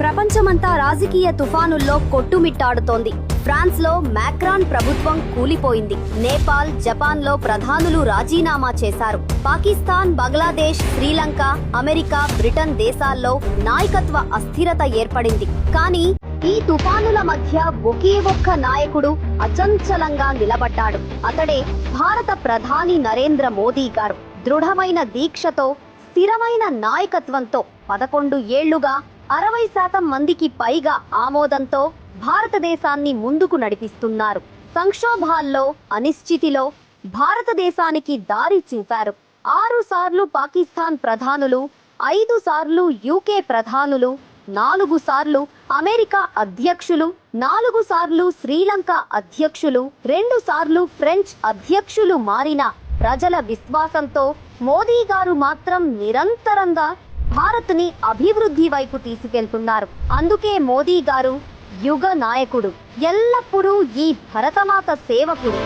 ప్రపంచమంతా రాజకీయ తుఫానుల్లో కొట్టుమిట్టాడుతోంది. ఫ్రాన్స్లో మాక్రాన్ ప్రభుత్వం కూలిపోయింది. నేపాల్ జపాన్లో ప్రధానులు రాజీనామా చేశారు. పాకిస్తాన్ బంగ్లాదేశ్ శ్రీలంక అమెరికా బ్రిటన్ దేశాల్లో నాయకత్వ అస్థిరత ఏర్పడింది. కానీ ఈ తుఫానుల మధ్య ఒకే ఒక్క నాయకుడు అచంచలంగా నిలబడ్డాడు. అతడే భారత ప్రధాని నరేంద్ర మోదీ గారు. దృఢమైన దీక్షతో స్థిరమైన నాయకత్వంతో పదకొండు ఏళ్ళుగా అరవై శాతం మందికి పైగా ఆమోదంతో భారతదేశాన్ని ముందుకు నడిపిస్తున్నారు. సంక్షోభాల్లో అనిశ్చితిలో భారతదేశానికి దారి చూపారు. ఆరు సార్లు పాకిస్తాన్ ప్రధానులు ఐదు సార్లు యూకే ప్రధానులు నాలుగు సార్లు అమెరికా అధ్యక్షులు నాలుగు సార్లు శ్రీలంక అధ్యక్షులు రెండు సార్లు ఫ్రెంచ్ అధ్యక్షులు మారిన ప్రజల విశ్వాసంతో మోదీ గారు మాత్రం నిరంతరంగా భారత్ని అభివృద్ధి వైపు తీసుకెళ్తున్నారు. అందుకే మోదీ గారు యుగ నాయకుడు. ఎల్లప్పుడూ ఈ భరతమాత సేవకుడు.